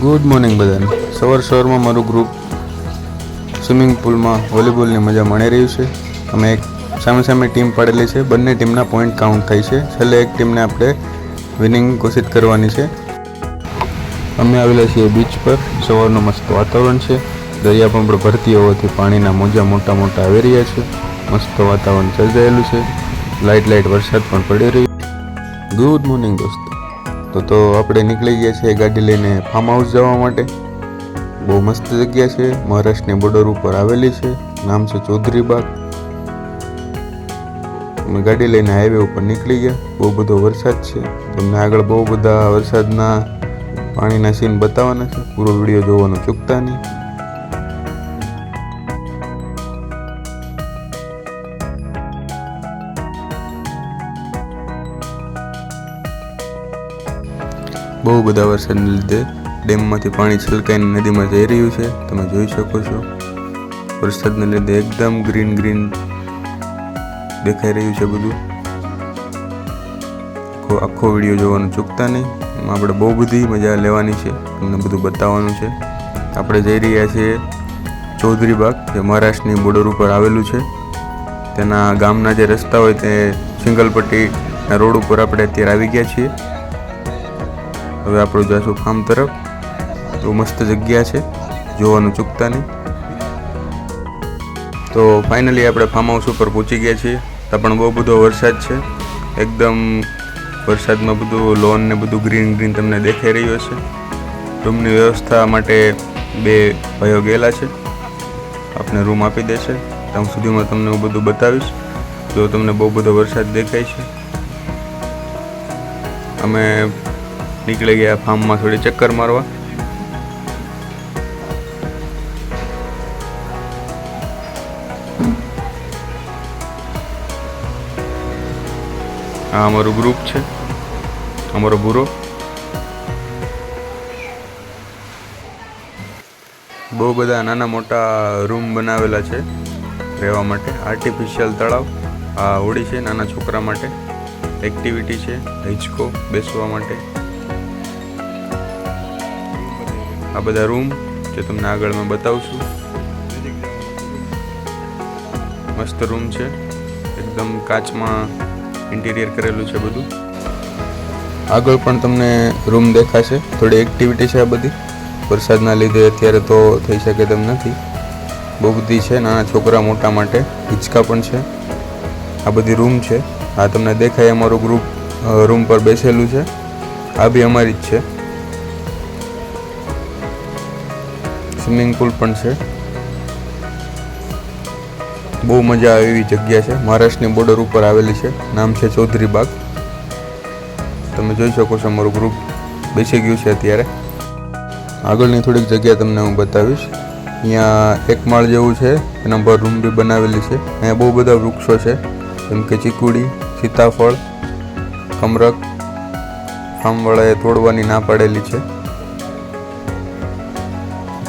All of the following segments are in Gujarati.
ગુડ મોર્નિંગ બધાને. સવાર સવારમાં મારું ગ્રુપ સ્વિમિંગ પુલમાં વોલીબોલની મજા માણી રહ્યું છે. અમે એક સામે સામે ટીમ પાડેલી છે. બંને ટીમના પોઈન્ટ કાઉન્ટ થાય છે. છેલ્લે એક ટીમને આપણે વિનિંગ ઘોષિત કરવાની છે. અમે આવેલા છીએ બીચ પર. સવારનું મસ્ત વાતાવરણ છે. દરિયા પણ ભરતી હોવાથી પાણીના મોજા મોટા મોટા આવી રહ્યા છે. મસ્ત વાતાવરણ સર્જાયેલું છે. લાઇટ લાઇટ વરસાદ પણ પડી રહ્યો ગુડ મોર્નિંગ દોસ્તો. તો તો આપણે નીકળી ગયા છીએ ગાડી લઈને ફાર્મ હાઉસ જવા માટે. બહુ મસ્ત જગ્યા છે. મહારાષ્ટ્રની બોર્ડર ઉપર આવેલી છે. નામ છે ચૌધરી બાગ અમે ગાડી લઈને હાઈવે ઉપર નીકળી ગયા. બહુ બધો વરસાદ છે. તમને આગળ બહુ બધા વરસાદના પાણીના સીન બતાવવાના છે. પૂરો વીડિયો જોવાનું ચૂકતા નહીં. બહુ બધા વરસાદને લીધે ડેમમાંથી પાણી છલકાઈને નદીમાં જઈ રહ્યું છે. તમે જોઈ શકો છો. વરસાદને લીધે એકદમ ગ્રીન ગ્રીન દેખાઈ રહ્યું છે બધું. આખો આખો વીડિયો જોવાનું ચૂકતા નહીં. એમાં આપણે બહુ બધી મજા લેવાની છે. તમને બધું બતાવવાનું છે. આપણે જઈ રહ્યા છીએ ચૌધરી બાગ, જે મહારાષ્ટ્રની બોર્ડર ઉપર આવેલું છે. તેના ગામના જે રસ્તા હોય તે સિંગલપટ્ટીના રોડ ઉપર આપણે અત્યારે આવી ગયા છીએ. હવે આપણું જઈશું ફાર્મ તરફ. તો મસ્ત જગ્યા છે. જોવાનું ચૂકતા નહીં. તો ફાઇનલી આપણે ફાર્મ હાઉસ ઉપર પહોંચી ગયા છીએ. ત્યાં પણ બહુ બધો વરસાદ છે. એકદમ વરસાદમાં બધું લોન ને બધું ગ્રીન ગ્રીન તમને દેખાઈ રહ્યું છે રૂમની વ્યવસ્થા માટે બે ભાઈઓ ગયેલા છે. આપને રૂમ આપી દેશે. ત્યાં સુધીમાં તમને હું બધું બતાવીશ. જો તમને બહુ બધો વરસાદ દેખાય છે. અમે નીકળી ગયા ફાર્મમાં થોડી ચક્કર મારવા. આ અમારું ગ્રુપ છે. અમારો બુરો. બહુ બધા નાના મોટા રૂમ બનાવેલા છે રહેવા માટે. આર્ટિફિશિયલ તળાવ. આ હોડી છે નાના છોકરા માટે. એક્ટિવિટી છે, હિંચકો બેસવા માટે. આ બધા રૂમ જે તમને આગળ બતાવશું. મસ્ત રૂમ છે. એકદમ કાચમાં ઇન્ટિરિયર કરેલું છે બધું. આગળ પણ તમને રૂમ દેખાશે. થોડી એક્ટિવિટી છે આ બધી. વરસાદના લીધે અત્યારે તો થઈ શકે તેમ નથી. બહુ બધી છે, નાના છોકરા મોટા માટે. હિંચકા પણ છે. આ બધી રૂમ છે. આ તમને દેખાય અમારું ગ્રુપ રૂમ પર બેસેલું છે. આ બી અમારી જ છે. સ્વિમિંગ પુલ પણ છે. બહુ મજા આવે એવી જગ્યા છે. મહારાષ્ટ્રની બોર્ડર ઉપર આવેલી છે. નામ છે ચૌધરી બાગ. તમે જોઈ શકો છો અમારું ગ્રુપ બેસી ગયું છે અત્યારે. આગળની થોડીક જગ્યા તમને હું બતાવીશ. અહીંયા એક માળ જેવું છે. એના પર રૂમ બી બનાવેલી છે. અહીંયા બહુ બધા વૃક્ષો છે. જેમ કે ચીકુડી, સીતાફળ, કમરક ફાર્મવાળાએ તોડવાની ના પાડેલી છે.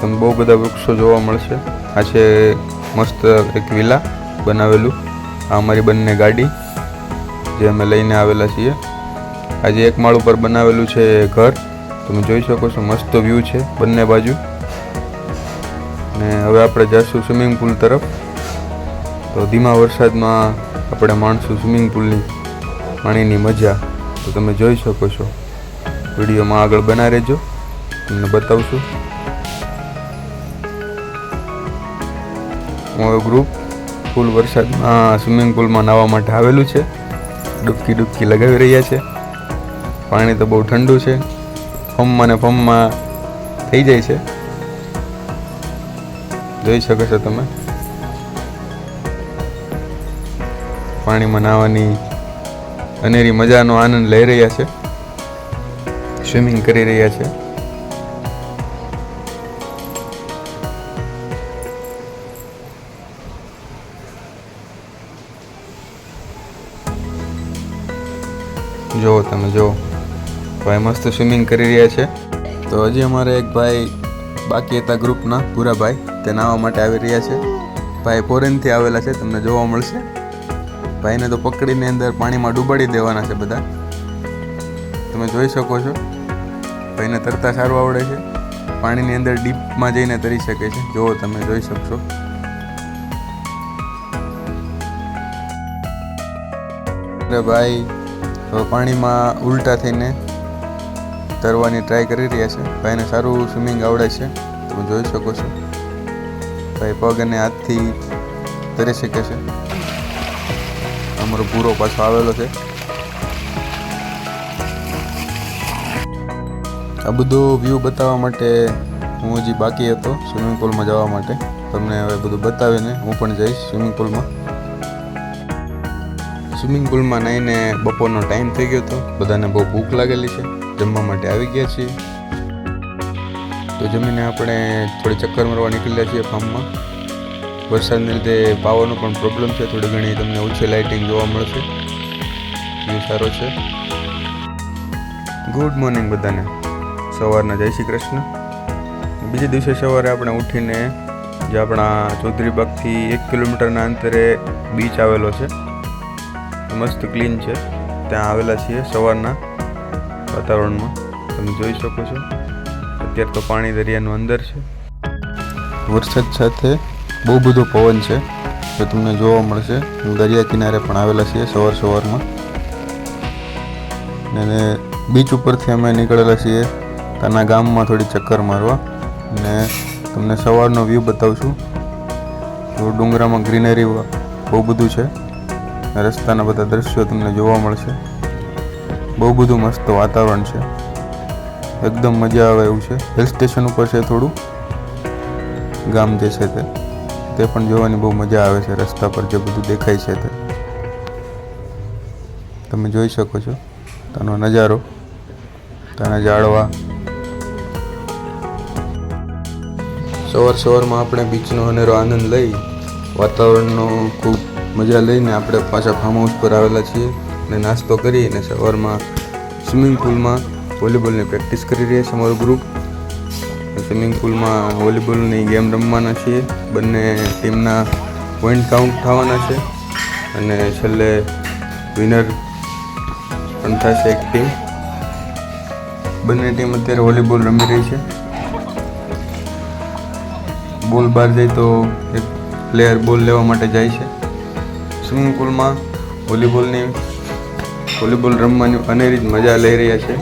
તમને બહુ બધા વૃક્ષો જોવા મળશે. આ છે મસ્ત એક વિલા બનાવેલું. આ અમારી બંને ગાડી, જે અમે લઈને આવેલા છીએ. આજે એક માળ ઉપર બનાવેલું છે ઘર, તમે જોઈ શકો છો, મસ્ત વ્યૂ છે બંને બાજુ. ને હવે આપણે જઈશું સ્વિમિંગ પુલ તરફ. તો ધીમા વરસાદમાં આપણે માણશું સ્વિમિંગ પુલની પાણીની મજા. તો તમે જોઈ શકો છો. વિડીયોમાં આગળ બના રહેજો. તમને બતાવશું. ગ્રુપ ફૂલ વરસાદમાં સ્વિમિંગ પુલમાં નાહવા માટે આવેલું છે. ડૂબકી ડૂબકી લગાવી રહ્યા છે. પાણી તો બહુ ઠંડુ છે. ફમમાં ને ફમમાં થઈ જાય છે. જોઈ શકો છો તમે. પાણીમાં નાહવાની અનેરી મજાનો આનંદ લઈ રહ્યા છે. સ્વિમિંગ કરી રહ્યા છે. જુઓ તમે, જુઓ. ભાઈ મસ્ત સ્વિમિંગ કરી રહ્યા છે. તો હજી અમારે એક ભાઈ બાકી હતા ગ્રુપના પૂરા ભાઈ તે નાહવા માટે આવી રહ્યા છે. ભાઈ ફોરેનથી આવેલા છે, તમને જોવા મળશે. ભાઈને તો પકડીને અંદર પાણીમાં ડૂબાડી દેવાના છે બધા. તમે જોઈ શકો છો. ભાઈને તરતા સારું આવડે છે. પાણીની અંદર ડીપમાં જઈને તરી શકે છે. જુઓ તમે, જોઈ શકશો. અરે ભાઈ હવે પાણીમાં ઉલટા થઈને તરવાની ટ્રાય કરી રહ્યા છે. ભાઈને સારું સ્વિમિંગ આવડે છે. તમે જોઈ શકો છો. ભાઈ પગ અને હાથથી તરી શકે છે. અમારો પૂરો પાછો આવેલો છે. આ બધો વ્યૂ બતાવવા માટે હું હજી બાકી હતો સ્વિમિંગ પુલમાં જવા માટે. તમને હવે બધું બતાવીને હું પણ જઈશ સ્વિમિંગ પુલમાં સ્વિમિંગ પુલમાં નાહીને બપોરનો ટાઈમ થઈ ગયો હતો બધાને બહુ ભૂખ લાગેલી છે. જમવા માટે આવી ગયા છીએ. તો જમીને આપણે થોડી ચક્કર મારવા નીકળ્યા છીએ ફાર્મમાં. વરસાદને લીધે પાવરનો પણ પ્રોબ્લેમ છે. થોડી ઘણી તમને ઓછી લાઇટિંગ જોવા મળશે. એ સારો છે. ગુડ મોર્નિંગ બધાને. સવારના જય શ્રી કૃષ્ણ. બીજે દિવસે સવારે આપણે ઉઠીને જે આપણા ચૌધરી બાગથી એક કિલોમીટરના અંતરે બીચ આવેલો છે. મસ્ત ક્લીન છે. ત્યાં આવેલા છીએ સવારના વાતાવરણમાં. તમે જોઈ શકો છો. અત્યારે તો પાણી દરિયાનું અંદર છે. વરસાદ સાથે બહુ બધો પવન છે, તો તમને જોવા મળશે. દરિયા કિનારે પણ આવેલા છીએ સવાર સવારમાં. અને બીચ ઉપરથી અમે નીકળેલા છીએ ત્યાંના ગામમાં થોડી ચક્કર મારવા. અને તમને સવારનો વ્યૂ બતાવશું. ડુંગરામાં ગ્રીનરી બહુ બધું છે. રસ્તાના બધા દ્રશ્યો તમને જોવા મળશે. બહુ બધું મસ્ત વાતાવરણ છે. એકદમ મજા આવે એવું છે. હિલ સ્ટેશન ઉપર છે થોડું. ગામ જે છે તે. તે પણ જોવાની બહુ મજા આવે છે. રસ્તા પર જે બધું દેખાય છે તે. તમે જોઈ શકો છો. તેનો નજારો. તેના ઝાડવા. સવાર સવારમાં આપણે બીચનો અનેરો આનંદ લઈ વાતાવરણનો ખૂબ મજા લઈને આપણે પાછા ફાર્મ હાઉસ પર આવેલા છીએ અને નાસ્તો કરી અને સવારમાં સ્વિમિંગ પુલમાં વોલીબોલની પ્રેક્ટિસ કરી રહ્યા છે અમારું ગ્રુપ સ્વિમિંગ પુલમાં વોલીબોલની ગેમ રમવાના છીએ. બંને ટીમના પોઈન્ટ કાઉન્ટ થવાના છે. અને છેલ્લે વિનર પણ થશે એક ટીમ બંને ટીમ અત્યારે વોલીબોલ રમી રહી છે. બોલ બહાર જાય તો એક પ્લેયર બોલ લેવા માટે જાય છે. સ્વિમિંગ પુલમાં વોલીબોલની, વોલીબોલ રમવાની અનેરી જ મજા લઈ રહ્યા છે.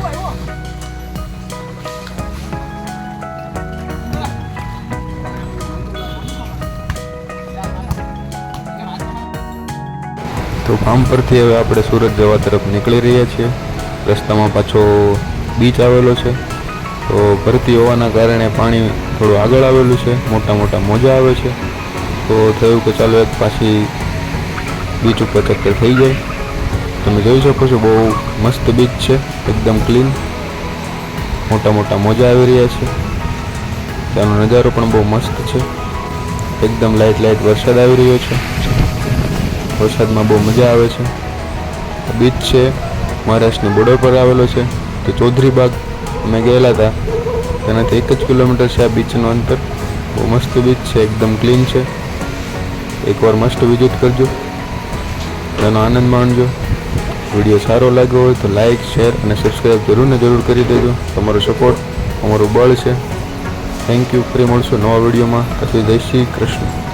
તો ફાર્મ પરથી હવે આપણે સુરત જવા તરફ નીકળી રહ્યા છીએ. રસ્તામાં પાછો બીચ આવેલો છે. તો ભરતી હોવાના કારણે પાણી થોડું આગળ આવેલું છે. મોટા મોટા મોજા આવે છે. તો થયું કે ચાલો એક પાછી બીચ ઉપર ચક્કર થઈ જાય. તમે જોઈ શકો છો, બહુ મસ્ત બીચ છે, એકદમ ક્લીન મોટા મોટા મોજા આવી રહ્યા છે. ત્યાંનો નજારો પણ બહુ મસ્ત છે. એકદમ લાઇટ લાઇટ વરસાદ આવી રહ્યો છે. વરસાદમાં બહુ મજા આવે છે. બીચ છે, મહારાષ્ટ્રની બોર્ડર પર આવેલો છે. તો ચૌધરી બાગ અમે ગયેલા હતા. તેનાથી એક જ કિલોમીટર છે આ બીચનું અંતર. બહુ મસ્ત બીચ છે, એકદમ ક્લીન છે. એકવાર મસ્ત વિઝિટ કરજો. તેનો આનંદ માણજો. વીડિયો સારો લાગ્યો હોય તો લાઇક શેર અને સબસ્ક્રાઈબ જરૂર ને જરૂર કરી દેજો. તમારો સપોર્ટ અમારું બળ છે. થેન્ક યુ ફરી મળશું નવા વિડીયોમાં. પછી જય શ્રી કૃષ્ણ.